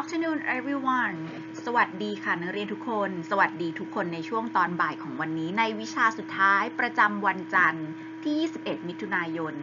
Afternoon everyone สวัสดีค่ะนักเรียนทุกคน สวัสดีทุกคนในช่วงตอนบ่ายของวันนี้ ในวิชาสุดท้ายประจำวันจันทร์ที่ 21 มิถุนายน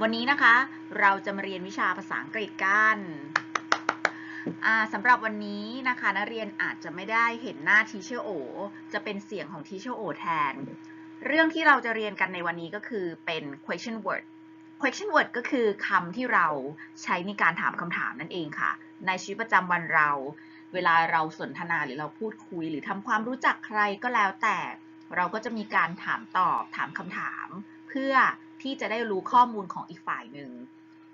วันนี้นะคะ เราจะมาเรียนวิชาภาษาอังกฤษกันสำหรับวันนี้นะคะนักเรียนอาจจะไม่ได้เห็นหน้าทีเชอร์โอจะเป็นเสียงของทีเชอร์โอแทน เรื่องที่เราจะเรียนกันในวันนี้ก็คือเป็น question word question word ก็คือคำที่เราใช้ในการถามคำถามนั่นเองค่ะ ในชีวิตประจำวันเรา เวลาเราสนทนาหรือเราพูดคุย หรือทำความรู้จักใครก็แล้วแต่ เราก็จะมีการถามตอบถามคำถาม เพื่อที่จะได้รู้ข้อมูลของอีกฝ่ายหนึ่ง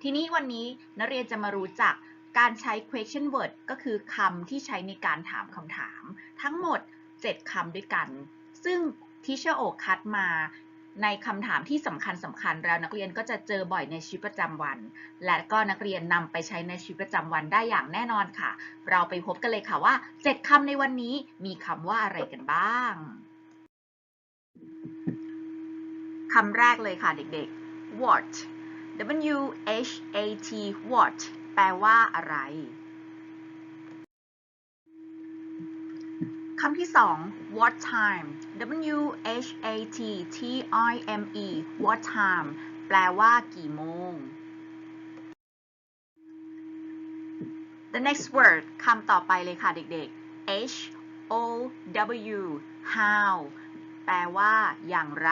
ทีนี้วันนี้นักเรียนจะมารู้จักการใช้ question word ก็คือคำที่ใช้ในการถามคำถาม ทั้งหมด 7คำด้วยกัน ซึ่งทีเชอร์โอคัดมา ในคำถามที่สำคัญสำคัญแล้วนักเรียนก็จะเจอบ่อยในชีวิตประจำวัน และก็นักเรียนนำไปใช้ในชีวิตประจำวันได้อย่างแน่นอนค่ะ เราไปพบกันเลยค่ะว่า7คำในวันนี้มีคำว่าอะไรกันบ้างคำแรกเลยค่ะเด็กๆ what W H A T what แปลว่าอะไร คำที่สอง what time W H A T T I M E what time แปลว่ากี่โมง the next word คำต่อไปเลยค่ะเด็กๆ H O W how แปลว่า อย่างไร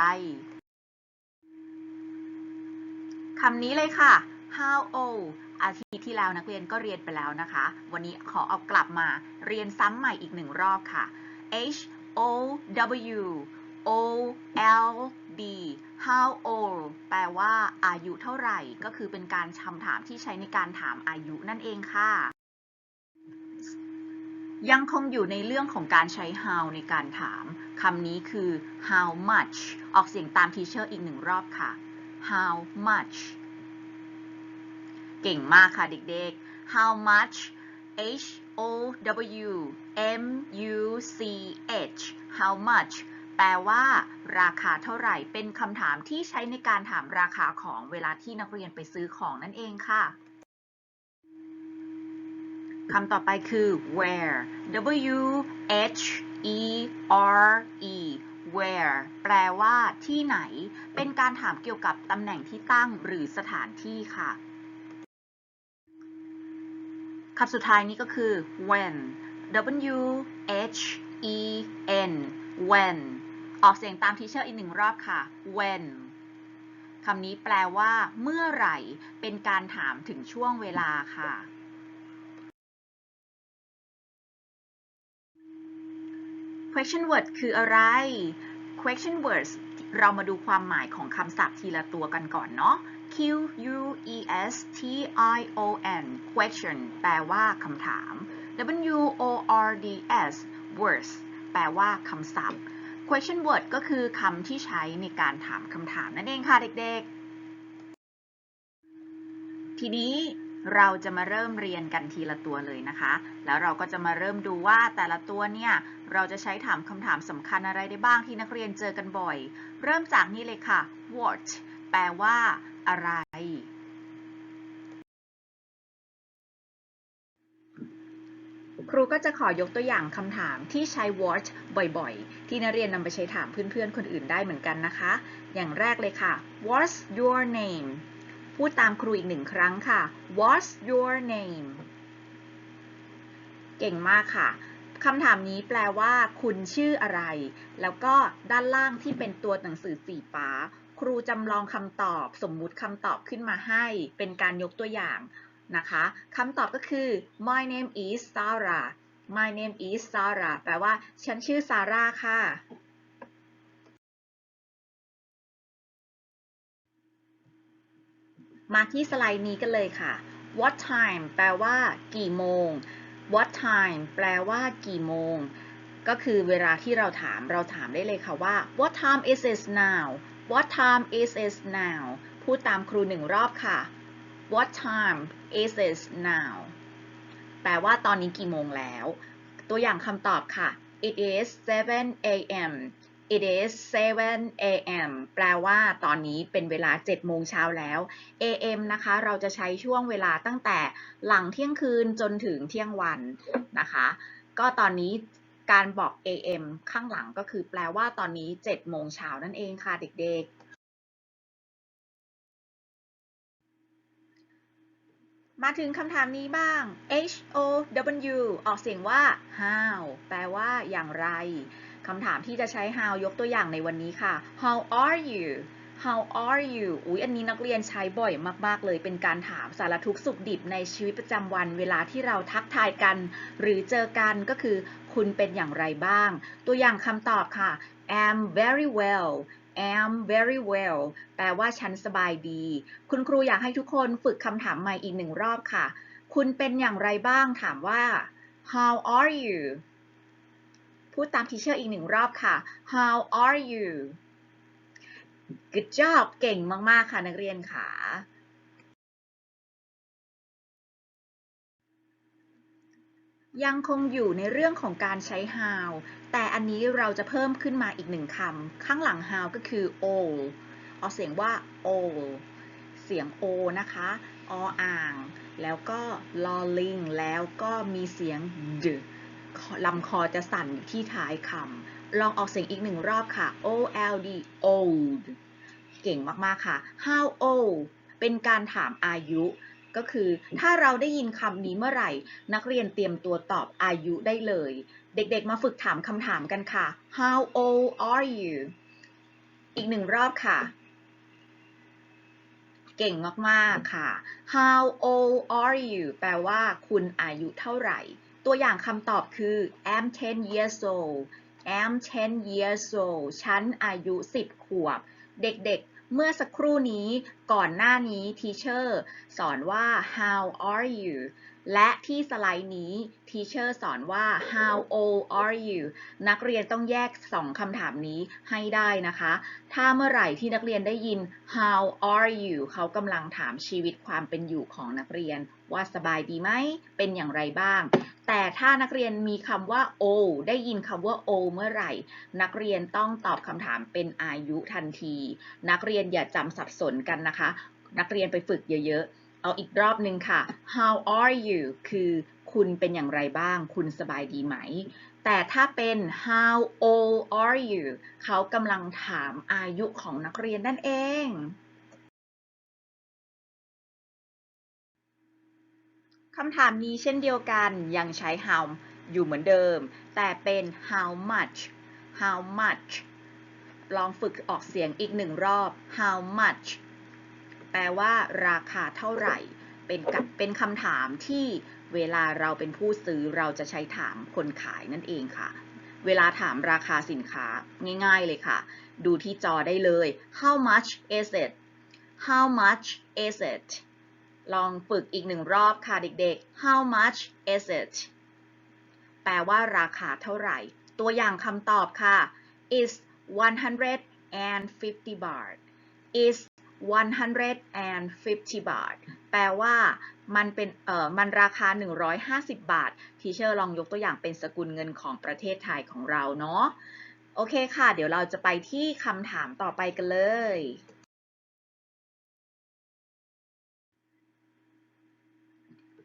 คำนี้เลยค่ะ how old อาทิตย์ที่แล้วนักเรียนก็เรียนไปแล้วนะคะ วันนี้ขอเอากลับมาเรียนซ้ำใหม่อีกหนึ่งรอบค่ะ H O W O L D how old แปลว่าอายุเท่าไหร่ ก็คือเป็นการคำถามที่ใช้ในการถามอายุนั่นเองค่ะ ยังคงอยู่ในเรื่องของการใช้ how ในการถามคำนี้คือ how much ออกเสียงตามทีเชอร์อีกหนึ่งรอบค่ะ how much เก่งมากค่ะเด็กๆ how much H O W M U C H how much แปลว่าราคาเท่าไหร่ เป็นคำถามที่ใช้ในการถามราคาของเวลาที่นักเรียนไปซื้อของนั่นเองค่ะคำต่อไปคือ where W H E R E where แปลว่าที่ไหน เป็นการถามเกี่ยวกับตำแหน่งที่ตั้งหรือสถานที่ค่ะ คำสุดท้ายนี้ก็คือ when W H E N when ออกเสียงตามทีเชอร์อีกหนึ่งรอบค่ะ when คำนี้แปลว่า เมื่อไหร่ เป็นการถามถึงช่วงเวลาค่ะ question word คืออะไร question words เรามาดูความหมายของคำศัพท์ทีละตัวกันก่อนเนาะ Q U E S T I O N question แปลว่าคำถาม W O R D S words แปลว่าคำศัพท์ question word ก็คือคำที่ใช้ในการถามคำถามนั่นเองค่ะเด็กๆ ทีนี้เราจะมาเริ่มเรียนกันทีละตัวเลยนะคะ แล้วเราก็จะมาเริ่มดูว่าแต่ละตัวเนี่ย เราจะใช้ถามคำถามสำคัญอะไรได้บ้างที่นักเรียนเจอกันบ่อย เริ่มจากนี่เลยค่ะ what แปลว่า อะไร ครูก็จะขอยกตัวอย่างคำถามที่ใช้ what บ่อยๆ ที่นักเรียนนำไปใช้ถามเพื่อนๆ คนอื่นได้เหมือนกันนะคะ อย่างแรกเลยค่ะ what's your name พูดตามครูอีกหนึ่งครั้งค่ะ what's your name เก่งมากค่ะคำถามนี้แปลว่า คุณชื่ออะไร แล้วก็ด้านล่างที่เป็นตัวหนังสือสีฟ้า ครูจำลองคำตอบสมมุติคำตอบขึ้นมาให้เป็นการยกตัวอย่างนะคะคำตอบก็คือ my name is Sarah my name is Sarah แปลว่า ฉันชื่อซาร่าค่ะ มาที่สไลด์นี้กันเลยค่ะ what time แปลว่า กี่โมง what time แปลว่า กี่โมง ก็คือเวลาที่เราถามเราถามได้เลยค่ะว่า what time is it now what time is it now พูดตามครูหนึ่งรอบค่ะ what time is it now แปลว่าตอนนี้กี่โมงแล้ว ตัวอย่างคำตอบค่ะ it is 7 a.m. it is 7 a.m. แปลว่าตอนนี้เป็นเวลา 7 โมงเช้าแล้ว a.m. นะคะ เราจะใช้ช่วงเวลาตั้งแต่หลังเที่ยงคืนจนถึงเที่ยงวันนะคะ ก็ตอนนี้ การบอก a.m. ข้างหลังก็คือแปลว่าตอนนี้ 7 โมงเช้านั่นเองค่ะ เด็กๆ มาถึงคำถามนี้บ้าง H O W ออกเสียงว่า how แปลว่าอย่างไรคำถามที่จะใช้ how ยกตัวอย่างในวันนี้ค่ะ How are you How are you อุ๊ยอันนี้นักเรียนใช้บ่อยมาก ๆ เลยเป็นการถามสารทุกสุขดิบในชีวิตประจำวัน เวลาที่เราทักทายกัน หรือเจอกันก็คือ คุณเป็นอย่างไรบ้าง ตัวอย่างคำตอบค่ะ am very well am very well แปลว่าฉันสบายดี คุณครูอยากให้ทุกคนฝึกคำถามใหม่อีกหนึ่งรอบค่ะ คุณเป็นอย่างไรบ้างถามว่า how are you พูดตามทีเชอร์อีกหนึ่งรอบค่ะ how are you good job เก่งมาก ๆ ค่ะ นักเรียนค่ะ ยังคงอยู่ในเรื่องของการใช้ how แต่อันนี้เราจะเพิ่มขึ้นมาอีกหนึ่งคำ ข้างหลัง how ก็คือ all ออกเสียงว่า all เสียง o นะคะ ออ่าง แล้วก็ลอลิง แล้วก็มีเสียง d ลำคอจะสั่นอยู่ที่ท้ายคำ ลองออกเสียงอีกหนึ่งรอบค่ะ o l d old เก่งมากๆค่ะ how old เป็นการถามอายุ ก็คือถ้าเราได้ยินคำนี้เมื่อไหร่ นักเรียนเตรียมตัวตอบอายุได้เลย เด็กๆมาฝึกถามคำถามกันค่ะ how old are you อีกหนึ่งรอบค่ะ เก่งมากๆค่ะ how old are you แปลว่าคุณอายุเท่าไหร่ ตัวอย่างคำตอบคือ am 10 years old am 10 years old ฉันอายุ 10 ขวบ เด็กๆ เมื่อสักครู่นี้ก่อนหน้านี้ทีเชอร์สอนว่า how are you และที่สไลด์นี้ทีเชอร์สอนว่า how old are you นักเรียนต้องแยกสองคำถามนี้ให้ได้นะคะ ถ้าเมื่อไหร่ที่นักเรียนได้ยิน how are you เขากำลังถามชีวิตความเป็นอยู่ของนักเรียนว่าสบายดีไหม เป็นอย่างไรบ้าง แต่ถ้านักเรียนมีคำว่า o ได้ยินคำว่า o เมื่อไหร่ นักเรียนต้องตอบคำถามเป็นอายุทันที นักเรียนอย่าจำสับสนกันนะคะ นักเรียนไปฝึกเยอะๆ เอาอีกรอบหนึ่งค่ะ how are you คือคุณเป็นอย่างไรบ้าง คุณสบายดีไหม แต่ถ้าเป็น how old are you เขากำลังถามอายุของนักเรียนนั่นเอง คำถามนี้เช่นเดียวกันยังใช้ how อยู่เหมือนเดิม แต่เป็น how much how much ลองฝึกออกเสียงอีกหนึ่งรอบ how much แปลว่าราคาเท่าไหร่ เป็นกับเป็นคำถามที่เวลาเราเป็นผู้ซื้อเราจะใช้ถามคนขายนั่นเองค่ะ เวลาถามราคาสินค้าง่ายๆเลยค่ะ ดูที่จอได้เลย how much is it how much is it ลองฝึกอีกหนึ่งรอบค่ะเด็กๆ how much is it แปลว่าราคาเท่าไหร่ ตัวอย่างคำตอบค่ะ is 150บาท is 150 บาท แปลว่ามันเป็น เอ่อ มันราคา 150 บาท ทีเชอร์ลองยกตัวอย่างเป็นสกุลเงินของประเทศไทยของเราเนาะ โอเคค่ะ เดี๋ยวเราจะไปที่คำถามต่อไปกันเลย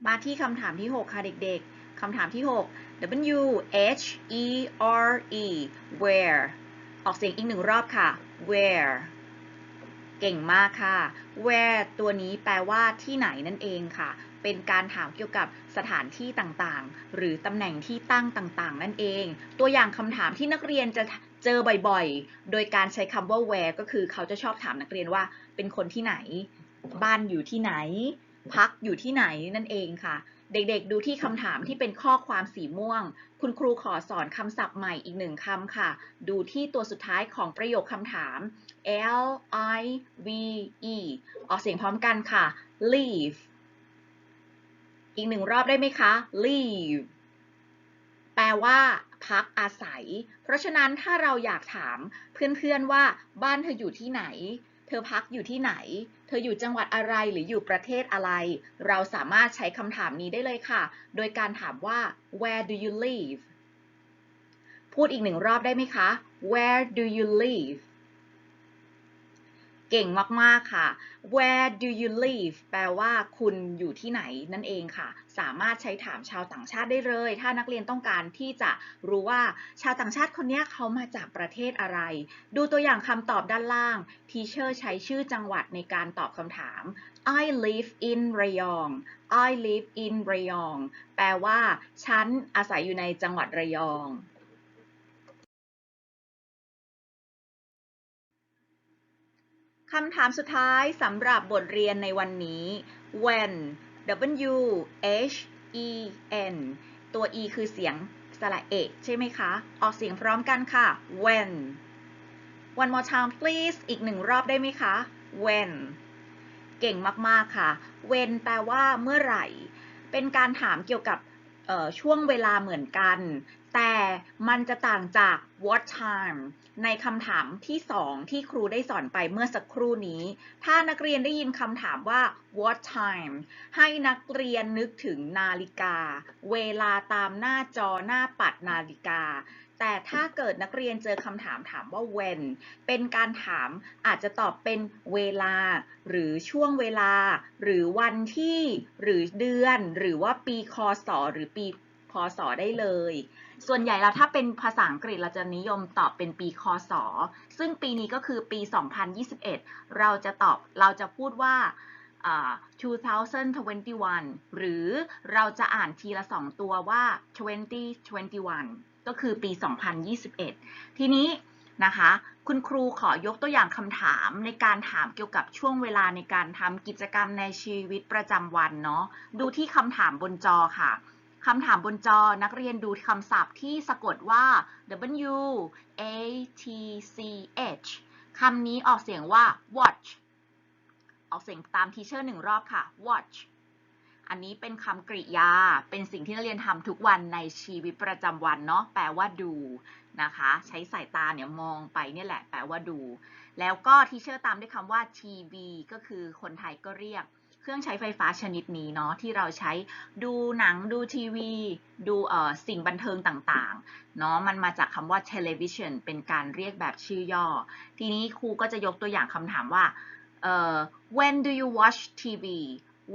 มาที่คำถามที่ 6 ค่ะเด็กๆ คำถามที่ 6 W H E R E where ออกเสียงอีกหนึ่งรอบค่ะ where เก่งมากค่ะ where ตัวนี้แปลว่าที่ไหนนั่นเองค่ะ เป็นการถามเกี่ยวกับสถานที่ต่างๆ หรือตำแหน่งที่ตั้งต่างๆ นั่นเอง ตัวอย่างคำถามที่นักเรียนจะเจอบ่อยๆ โดยการใช้คำว่า where ก็คือเขาจะชอบถามนักเรียนว่าเป็นคนที่ไหน บ้านอยู่ที่ไหน พักอยู่ที่ไหนนั่นเองค่ะ เด็กๆ ดูที่คำถามที่เป็นข้อความสีม่วง คุณครูขอสอนคำศัพท์ใหม่อีกหนึ่งคำค่ะ ดูที่ตัวสุดท้ายของประโยคคำถาม L I V E ออกเสียงพร้อมกันค่ะ leave อีกหนึ่งรอบได้ไหมคะ leave แปลว่าพักอาศัย เพราะฉะนั้นถ้าเราอยากถามเพื่อนๆว่าบ้านเธออยู่ที่ไหน เธอพักอยู่ที่ไหน เธออยู่จังหวัดอะไรหรืออยู่ประเทศอะไร เราสามารถใช้คำถามนี้ได้เลยค่ะ โดยการถามว่า where do you live พูดอีกหนึ่งรอบได้ไหมคะ Where do you live เก่งมาก ๆ ค่ะ Where do you live แปลว่าคุณอยู่ที่ไหนนั่นเองค่ะ สามารถใช้ถามชาวต่างชาติได้เลย ถ้านักเรียนต้องการที่จะรู้ว่าชาวต่างชาติคนนี้เขามาจากประเทศอะไร ดูตัวอย่างคำตอบด้านล่าง Teacher ใช้ชื่อจังหวัดในการตอบคำถาม I live in Rayong I live in Rayong แปลว่า ฉันอาศัยอยู่ในจังหวัดระยอง คำถามสุดท้ายสำหรับบทเรียนในวันนี้ when w h e n ตัว e คือเสียงสระเอกใช่ไหมคะ ออกเสียงพร้อมกันค่ะ when one more time please อีกหนึ่งรอบได้ไหมคะ when เก่งมาก ๆ ค่ะ when แปลว่าเมื่อไหร่ เป็นการถามเกี่ยวกับ ช่วงเวลาเหมือนกัน แต่มันจะต่างจาก what time ในคำถามที่ 2 ที่ครูได้สอนไปเมื่อสักครู่นี้ ถ้านักเรียนได้ยินคำถามว่า what time ให้นักเรียนนึกถึงนาฬิกา เวลาตามหน้าจอหน้าปัดนาฬิกา แต่ถ้าเกิดนักเรียนเจอคำถามถามว่า when เป็นการถามอาจจะตอบเป็นเวลา หรือช่วงเวลา หรือวันที่ หรือเดือน หรือว่าปีคศหรือปีพศได้เลย ส่วนใหญ่แล้วถ้าเป็นภาษาอังกฤษเราจะนิยมตอบเป็นปีคศ ซึ่งปีนี้ก็คือปี 2021 เราจะตอบเราจะพูดว่าอ่า2021 หรือเราจะอ่านทีละสองตัวว่า 2021 ก็คือปี 2021 ทีนี้นะคะคุณครูขอยกตัวอย่างคำถามในการถามเกี่ยวกับช่วงเวลาในการทำกิจกรรมในชีวิตประจำวันเนาะดูที่คำถามบนจอค่ะคำถามบนจอนักเรียนดูคำศัพท์ที่สะกดว่า W A T C H คำนี้ออกเสียงว่า watch ออกเสียงตามทีเชอร์หนึ่งรอบค่ะ watch อันนี้เป็นคำกริยา เป็นสิ่งที่นักเรียนทำทุกวันในชีวิตประจำวันเนาะ แปลว่าดูนะคะ ใช้สายตาเนี่ยมองไปเนี่ยแหละ แปลว่าดู แล้วก็ทีเชอร์ตามด้วยคำว่า TV ก็คือคนไทยก็เรียก เครื่องใช้ไฟฟ้าชนิดนี้เนาะที่เราใช้ดูหนังดูทีวี ดูเอ่อสิ่งบันเทิงต่างๆเนาะมันมาจากคำว่า television เป็นการเรียกแบบชื่อย่อ ทีนี้ครูก็จะยกตัวอย่างคำถามว่าเอ่อ when do you watch TV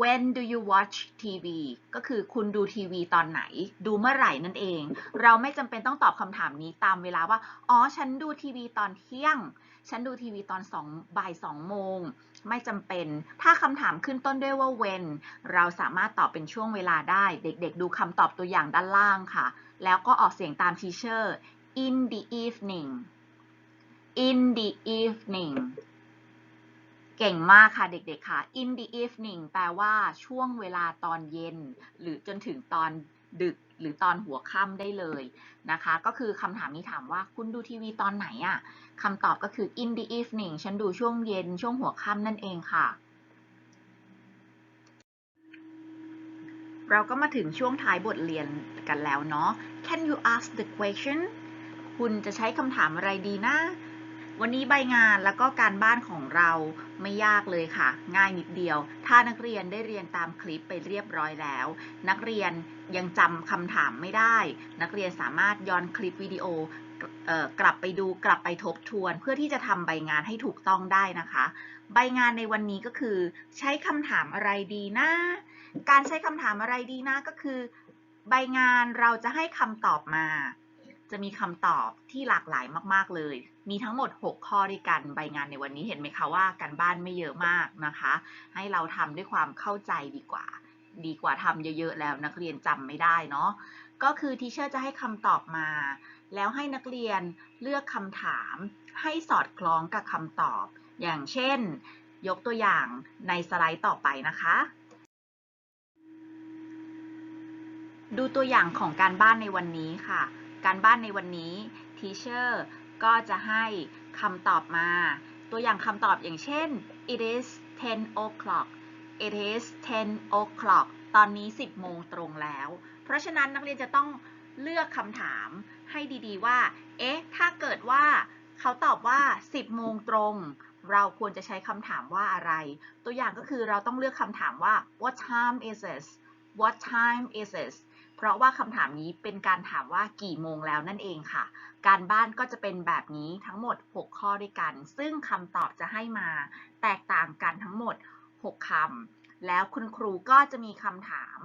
when do you watch TV ก็คือคุณดูทีวีตอนไหน ดูเมื่อไหร่นั่นเอง เราไม่จำเป็นต้องตอบคำถามนี้ตามเวลาว่า อ๋อ ฉันดูทีวีตอนเที่ยง ฉันดูทีวีตอนสองบ่ายสองโมง ไม่จำเป็น ถ้าคำถามขึ้นต้นด้วยว่า when เราสามารถตอบเป็นช่วงเวลาได้ เด็กๆ ดูคำตอบตัวอย่างด้านล่างค่ะ แล้วก็ออกเสียงตามทีเชอร์ in the evening in the evening เก่งมากค่ะเด็กๆค่ะ in the evening แปลว่าช่วงเวลาตอนเย็น หรือจนถึงตอนดึกหรือตอนหัวค่ำได้เลยนะคะ ก็คือคำถามนี้ถามว่าคุณดูทีวีตอนไหนอะ่ะคำตอบก็คือ in the evening ฉันดูช่วงเย็นช่วงหัวค่ำนั่นเองค่ะ เราก็มาถึงช่วงท้ายบทเรียนกันแล้วเนาะ Can you ask the question คุณจะใช้คำถามอะไรดีนะ วันนี้ใบงานแล้วก็การบ้านของเราไม่ยากเลยค่ะ ง่ายนิดเดียว ถ้านักเรียนได้เรียนตามคลิปไปเรียบร้อยแล้ว นักเรียนยังจำคำถามไม่ได้ นักเรียนสามารถย้อนคลิปวิดีโอกลับไปดูกลับไปทบทวน เพื่อที่จะทำใบงานให้ถูกต้องได้นะคะ ใบงานในวันนี้ก็คือ ใช้คำถามอะไรดีนะการใช้คำถามอะไรดีนะก็คือ ใบงานเราจะให้คำตอบมา จะมีคำตอบที่หลากหลายมาก ๆ เลย มีทั้งหมด 6 ข้อด้วยกันใบงานในวันนี้เห็นไหมคะว่าการบ้านไม่เยอะมากนะคะ ให้เราทำด้วยความเข้าใจดีกว่า ดีกว่าทำเยอะๆแล้วนักเรียนจำไม่ได้เนาะก็คือทีเชอร์จะให้คำตอบมา แล้วให้นักเรียนเลือกคำถาม ให้สอดคล้องกับคำตอบ อย่างเช่น ยกตัวอย่างในสไลด์ต่อไปนะคะ ดูตัวอย่างของการบ้านในวันนี้ค่ะ การบ้านในวันนี้ทีเชอร์ ก็จะให้คำตอบมา ตัวอย่างคำตอบอย่างเช่น it is 10 o'clock it is 10 o'clock ตอนนี้ 10 โมงตรงแล้ว เพราะฉะนั้นนักเรียนจะต้องเลือกคำถามให้ดีๆว่า เอ๊ะ ถ้าเกิดว่าเขาตอบว่า 10 โมงตรง เราควรจะใช้คำถามว่าอะไร ตัวอย่างก็คือเราต้องเลือกคำถามว่า what time is it what time is it เพราะว่าคำถามนี้เป็นการถามว่ากี่โมงแล้วนั่นเองค่ะ การบ้านก็จะเป็นแบบนี้ทั้งหมด 6 ข้อด้วยกัน ซึ่งคำตอบจะให้มาแตกต่างกันทั้งหมด 6คำแล้วคุณครูก็จะมีคำถาม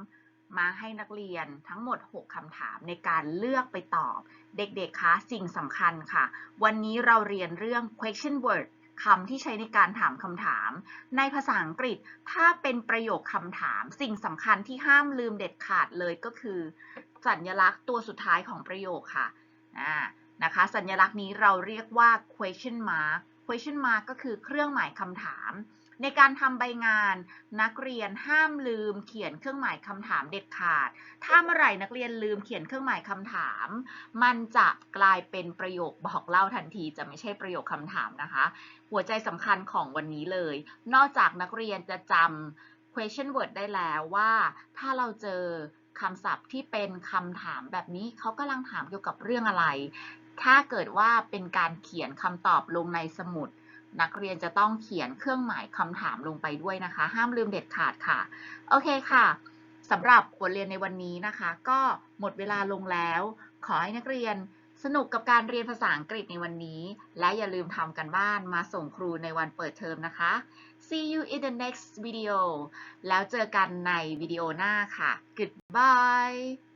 มาให้นักเรียนทั้งหมด 6คำถามในการเลือกไปตอบ เด็กๆคะสิ่งสำคัญค่ะ วันนี้เราเรียนเรื่อง question word คำที่ใช้ในการถามคำถาม ในภาษาอังกฤษถ้าเป็นประโยคคำถาม สิ่งสำคัญที่ห้ามลืมเด็ดขาดเลยก็คือ สัญลักษณ์ตัวสุดท้ายของประโยคค่ะนะคะ สัญลักษณ์นี้เราเรียกว่า question mark question mark ก็คือเครื่องหมายคำถาม ในการทำใบงาน นักเรียนห้ามลืมเขียนเครื่องหมายคำถามเด็ดขาด ถ้าเมื่อไหร่นักเรียนลืมเขียนเครื่องหมายคำถาม มันจะกลายเป็นประโยคบอกเล่าทันที จะไม่ใช่ประโยคคำถามนะคะ หัวใจสำคัญของวันนี้เลย นอกจากนักเรียนจะจำ question word ได้แล้วว่า ถ้าเราเจอคำศัพท์ที่เป็นคำถามแบบนี้เขากำลังถามเกี่ยวกับเรื่องอะไร ถ้าเกิดว่าเป็นการเขียนคำตอบลงในสมุด นักเรียนจะต้องเขียนเครื่องหมายคำถามลงไปด้วยนะคะ ห้ามลืมเด็ดขาดค่ะ โอเคค่ะสำหรับบทเรียนในวันนี้นะคะ ก็หมดเวลาลงแล้ว ขอให้นักเรียนสนุกกับการเรียนภาษาอังกฤษในวันนี้ และอย่าลืมทำกันบ้านมาส่งครูในวันเปิดเทอมนะคะ See you in the next video แล้วเจอกันในวิดีโอหน้าค่ะ Goodbye